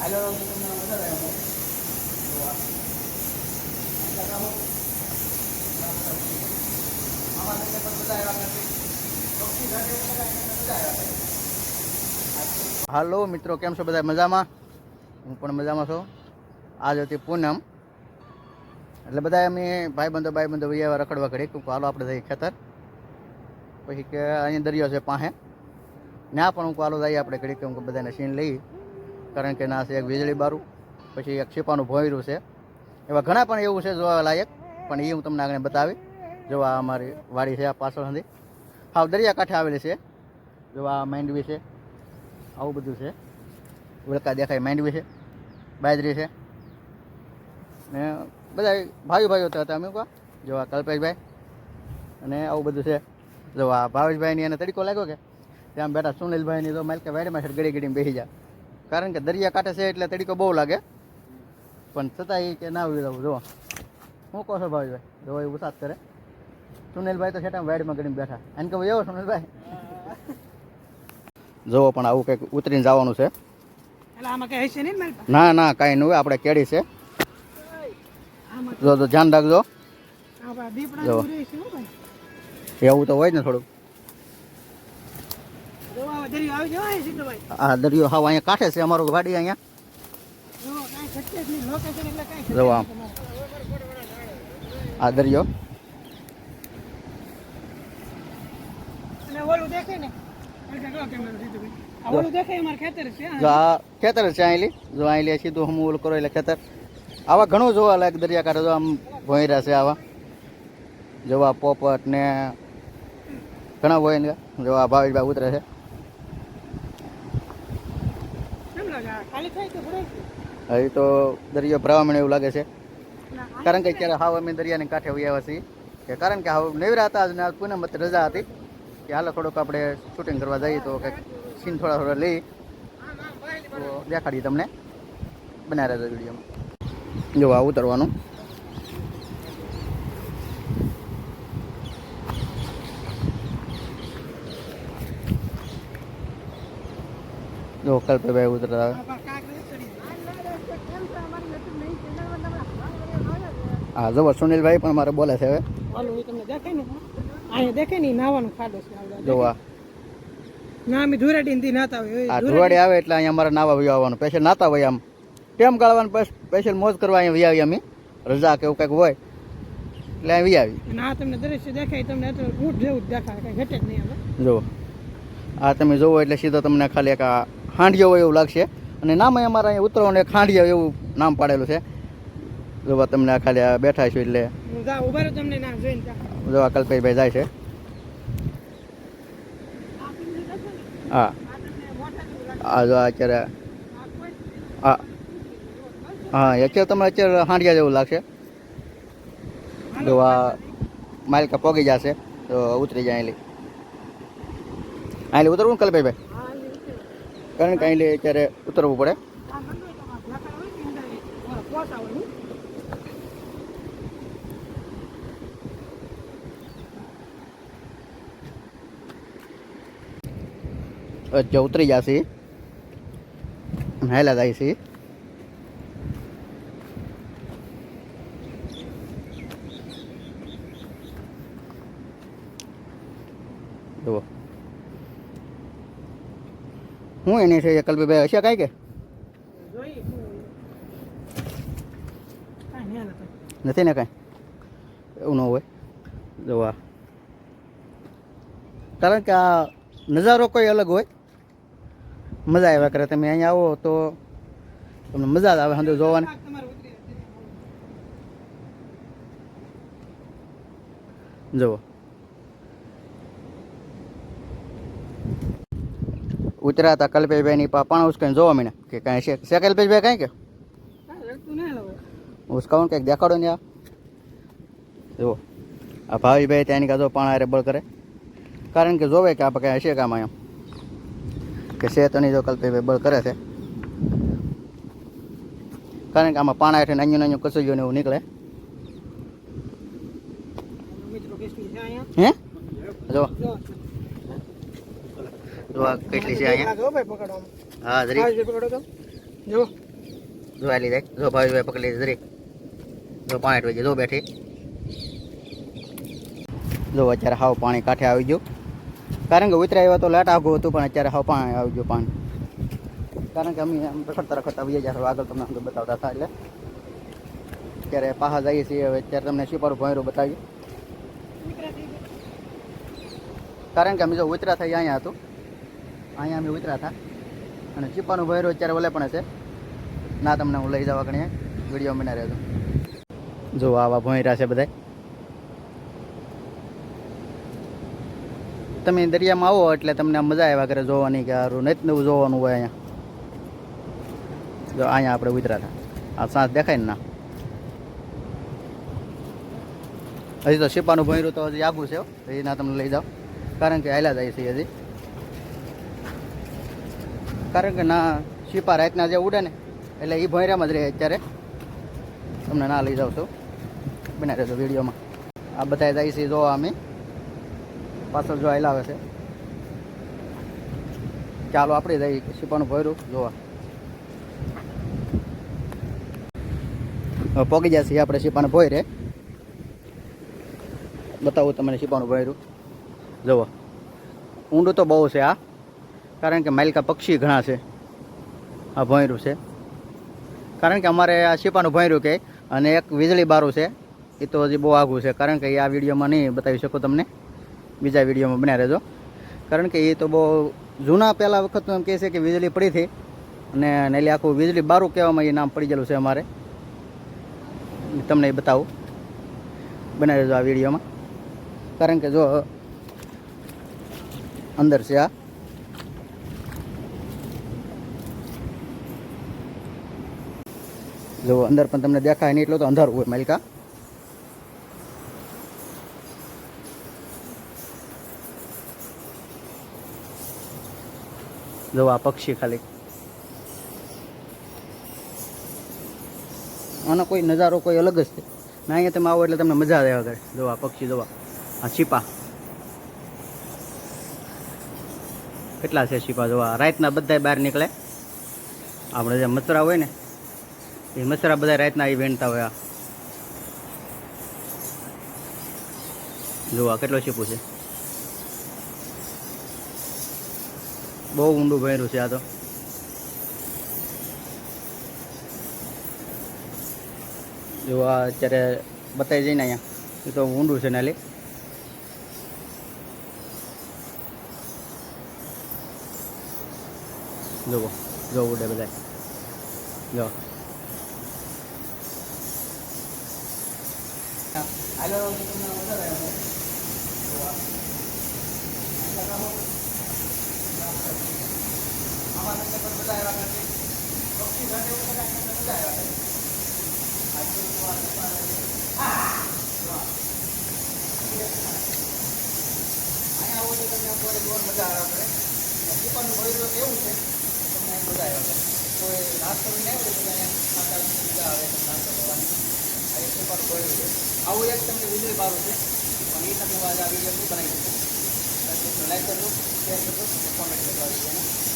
નથી હાલો મિત્રો, કેમ છો બધા? મજામાં? હું પણ મજામાં છું. આજ હતી પૂનમ. એટલે બધા અમે ભાઈબંધો ભાઈબંધો વૈયા રખડવા ઘડી કે હાલો આપણે જઈએ ખેતર. પછી કે અહીંયા દરિયો છે પાસે ત્યાં પણ હું હાલો જઈએ આપણે ઘડી કે હું બધાને સીન લઈ. કારણ કે ના છે, એક વીજળી બારું, પછી એક છીપાનું ભોંયરું છે. એવા ઘણા પણ એવું છે જોવા લાયક, પણ એ હું તમને આગળ બતાવી. જો આ અમારી વાડી છે આ પાછળ સુધી. હાવ દરિયાકાંઠે આવેલી છે. જો આ માંડવી છે, આવું બધું છે. ઉડકા દેખાય માંડવી છે, બાજરી છે. ને બધા ભાઈઓ ભાઈઓ હતા અમે કહો જો આ કલ્પેશભાઈ અને આવું બધું છે. જો આ ભાવેશભાઈની એને તડકો લાગ્યો કે, ત્યાં બેઠા સુનિલભાઈની તો માલ કે વાડીમાં ગડી ગડીને બેસી જા. કારણ કે દરિયા કાંઠે છે એટલે તડીકો બહુ લાગે. પણ છતાં એ કે ના આવી જવું જુઓ. હું કહો છો ભાવેશભાઈ જો એ ઉસાદ કરે. સુનિલભાઈ તો છેટા વાઇડમાં ગણીને બેઠા. એને કહું એવો સુનિલભાઈ? જુઓ પણ આવું કંઈક ઉતરીને જવાનું છે. ને ના કાંઈ નહીં હોય આપણે કેડી છે. જો ધ્યાન રાખજો. એવું તો હોય ને થોડુંક જો આવા દરિયો આવી જવાય સિદ્ધભાઈ આ દરિયો હાવ અહીંયા કાંઠે છે અમારું વાડી અહીંયા. જો કાંઈ ખર્ચે જ નહીં. લોકેશન એટલે કાંઈ જો આમ. આ દરિયો. ખેતર છે જો આ ખેતર છે અહીંલી. જો અહીંલી સીધું હમ ઓલું કરો એટલે ખેતર. આવા ઘણું જોવા લાયક દરિયાકાંઠે જો આમ ભોંયરા છે આવા. જોવા પોપટ ને ઘણા હોય જોવા જો આ ભાવેશભાઈ ઉતરે છે કેમ લાગે આ ખાલી થાય તો ભરાય છે. હવે તો દરિયો ભરાવા એવું લાગે છે. કારણ કે અત્યારે હાવ અમે દરિયાની કાંઠે આવ્યા છીએ. કે કારણ કે હાવ નેવરા હતા અને આજ પૂનમ હતી રજા હતી. કે હાલો થોડુંક આપણે શૂટિંગ કરવા જઈએ તો કંઈક સીન થોડા થોડા લઈ. તો દેખાડીએ તમને. બનાવી રહેજો વિડીયોમાં જો આ ઉતરવાનું જો કલ્પેભાઈ ઉતરતા આવે. હા જબર સુનિલભાઈ પણ મારે બોલે છે હવે. તમને દેખાય ને? દેખાય ને ખાડો છે આવડે. ના અમે ધુરાટી નાતા હોય આ ધુવાડી આવે એટલે અહીંયા અમારે નાવા વહી આવવાનું. સ્પેશિયલ નાતા હોય આમ. ટેમ ગાળવાનું? સ્પેશિયલ મોજ કરવા અહીંયા આવી અમે. રજા કે એવું કંઈક હોય એટલે આવી અને આ તમને દ્રશ્ય દેખાય તમને ઊંટ જેવું જ દેખાય કઈ ઘટે જ નહીં આવે જુઓ આ તમે જોવો એટલે સીધો તમને ખાલી એક આ હાંડિયો હોય એવું લાગશે અને નામ અમારે અહીંયા ઉતરવાનું હાંડિયો એવું નામ પાડેલું છે જોવા તમને આ ખાલી આ બેઠા છું એટલે હું. જોવા કલ્પેશભાઈ જાય છે હા. આ જો અત્યારે આ હા અત્યારે તમને અત્યારે હાંડિયા જેવું લાગશે જો આ માલિકા પોગી જશે તો ઉતરી જાય અહીં અહીંલી ઉતરવું ને કલ્પેશભાઈ હા. કારણ કે અહીં અત્યારે ઉતરવું પડે. અચ્છા ઉતરી જશે હેલા જાય છે જુઓ. હું એની છે કલ્પીભાઈ હશે કાંઈ કે. નથી ને કાંઈ? એવું ન હોય. જોવા કારણ કે આ નજારો કોઈ અલગ હોય. મજા આવ્યા કરે. તમે અહીંયા આવો તો તમને મજા જ આવે સાંજે જોવાની. જુઓ. ઉતર્યા હતા કલ્પેશભાઈની પા પણ ઉસકાઈને જોવા મને કે કાંઈ છે? છે કલ્પેશભાઈ કાંઈ કે. ઉસકાવું કંઈક દેખાડો ને જુઓ. આ ભાવીભાઈ ત્યાંની કાજો પાણા રેબળ બળ કરે. કારણ કે જોવે કે આપણે કાંઈ હશે કામ એમ. કે છે તો જો કલ્પેશભાઈ બળ કરે છે. કારણ કે આમાં પાણા હેઠળ નાનું નાનું ને એવું નીકળે મિત્રો કેટલી છે અહીંયા હે જો જો જો આ કેટલી છે અહીંયા? હા જરી. આ જો જો જાય જો ભાવીભાઈ પકડી લીધી જરી. જો આઠ વાગે જો બેઠી. જો અત્યારે હાવ પાણી કાંઠે આવી ગયું. કારણ કે ઉતરા આવ્યા તો લેટ આઘું હતું પણ અત્યારે હાવ પાણી આવી ગયું પાણી. કારણ કે અમે આમ રખડતા રખડતા આવીએ જ્યારે આગળ તમને અમને બતાવતા હતા એટલે. અત્યારે પાહા જઈએ છીએ. હવે અત્યારે તમને શિપારું ભોંયરું ગયા. કારણ કે અમે જો ઉતરા થઈ અહીંયા હતું. અહીંયા અમે ઉતર્યા હતા. અને ચીપાનું ભૈરું અત્યારે ઓલે પણ છે ના, તમને હું લઈ જવા ગણીએ વીડિયો બના રહેજો જો આવા ભોંયરા છે બધા તમે દરિયામાં આવો એટલે તમને મજા આવ્યા કરે જોવાની કે સારું નથી નવું જોવાનું હોય અહીંયા. જો અહીંયા આપણે ઉતર્યા હતા. આ સાંજ દેખાય ને ના. હજી તો શિપાનું ભોંયરું તો હજી આગું છે. હજી ના તમને લઈ જાઓ. કારણ કે આયલા જાય છે હજી. કારણ કે ના, શીપા રાતના જે ઉડે ને, એટલે એ ભોંયરામાં જ રહે અત્યારે. તમને ના લઈ જાઉં છું. બના રહેજો વિડીયોમાં. આ બધા જાય છે જોવા અમે. પાછળ જોવા લાવે છે. ચાલો આપણે જઈએ શીપાનું ભોયરું જોવા. પોગી જશે આપણે શીપાને ભોંયરે. બતાવું તમને શીપાનું ભોયરું. જુઓ ઊંડું તો બહુ છે આ કારણ કે માલિકા પક્ષી ઘણા છે. આ ભોંયરું છે. કારણ કે અમારે આ શીપાનું ભોંયરું કહે અને એક વીજળી બારું છે. એ તો હજી બહુ આઘું છે. કારણ કે એ આ વિડીયોમાં નહીં બતાવી શકું તમને. બીજા વિડીયોમાં બન્યા રહેજો. કારણ કે એ તો બહુ જૂના પહેલાં વખતનું એમ કહે છે કે વીજળી પડી હતી. અને એટલે આખું વીજળી બારું કહેવામાં એ નામ પડી ગયેલું છે અમારે. તમને એ બતાવું. બનાવી દેજો આ વિડીયોમાં. કારણ કે જો અંદર છે આ. જો અંદર પણ તમને દેખાય નહીં એટલો તો અંધારું હોય મલકા. જો આ પક્ષી ખાલી. આનો કોઈ નજારો કોઈ અલગ જ છે. ના અહીંયા તમે આવો એટલે તમને મજા આવે આગળ. જો આ પક્ષી જોવા આ. છીપા કેટલા છે છીપા જોવા રાતના બધા બહાર નીકળે. આપણે જે મચરા હોય ને એ મચરા બધા રાતના આવી વેણતા હોય જોવા કેટલો છીપું છે? બહુ ઊંડું ભર્યું છે આ તો. જોવા અત્યારે બતાવી જઈને અહીંયા. એ તો ઊંડું છે નાલી જુઓ જોવું ઉડે બધા જો. હાલો તમને વધારે આમાં તમને પણ બધા આવ્યા નથી પક્ષી ઘાટ એવું બધા અહીંયા બધા આવ્યા હતા તો તમને આપણે દીપાનું ભોયરું એવું છે. તમને મજા આવે કોઈ નાસ્તો બી નહીં હોય તો ખાતા મજા આવે, નાસ્તો કરવાની. આ એક દીપાનું છે આવું એક તમને વિજય બારું છે. પણ એ તમને આજે આવી શું બનાવી દીધું લાઈક કરજો શેર કરજો કોમેન્ટ કરજો આવી